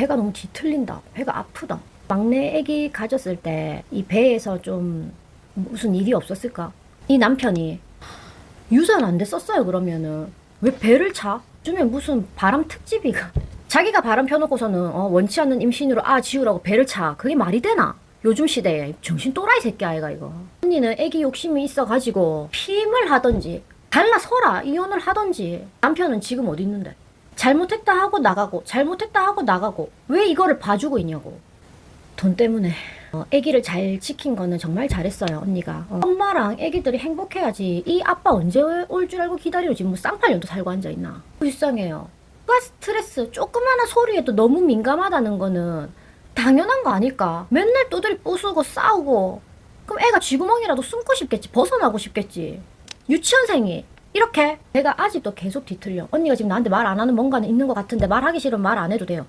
배가 너무 뒤틀린다. 배가 아프다. 막내 애기 가졌을 때 이 배에서 좀 무슨 일이 없었을까? 이 남편이 유산 안 됐었어요 그러면은 왜 배를 차? 요즘에 무슨 바람 특집이가 자기가 바람 펴놓고서는 어, 원치 않는 임신으로 아 지우라고 배를 차 그게 말이 되나? 요즘 시대에 정신 또라이 새끼 아이가 이거 언니는 애기 욕심이 있어가지고 피임을 하던지 달라서라 이혼을 하던지 남편은 지금 어디 있는데 잘못했다 하고 나가고 잘못했다 하고 나가고 왜 이거를 봐주고 있냐고. 돈 때문에. 어, 아기를 잘 지킨 거는 정말 잘했어요 언니가. 어, 엄마랑 아기들이 행복해야지. 이 아빠 언제 올 줄 알고 기다리고 지금 뭐 쌍팔년도 살고 앉아있나. 불쌍해요. 누가 스트레스 조그마한 소리에도 너무 민감하다는 거는 당연한 거 아닐까? 맨날 또들이 부수고 싸우고. 그럼 애가 쥐구멍이라도 숨고 싶겠지 벗어나고 싶겠지. 유치원생이 이렇게. 내가 아직도 계속 뒤틀려. 언니가 지금 나한테 말 안 하는 뭔가는 있는 것 같은데 말하기 싫으면 말 안 해도 돼요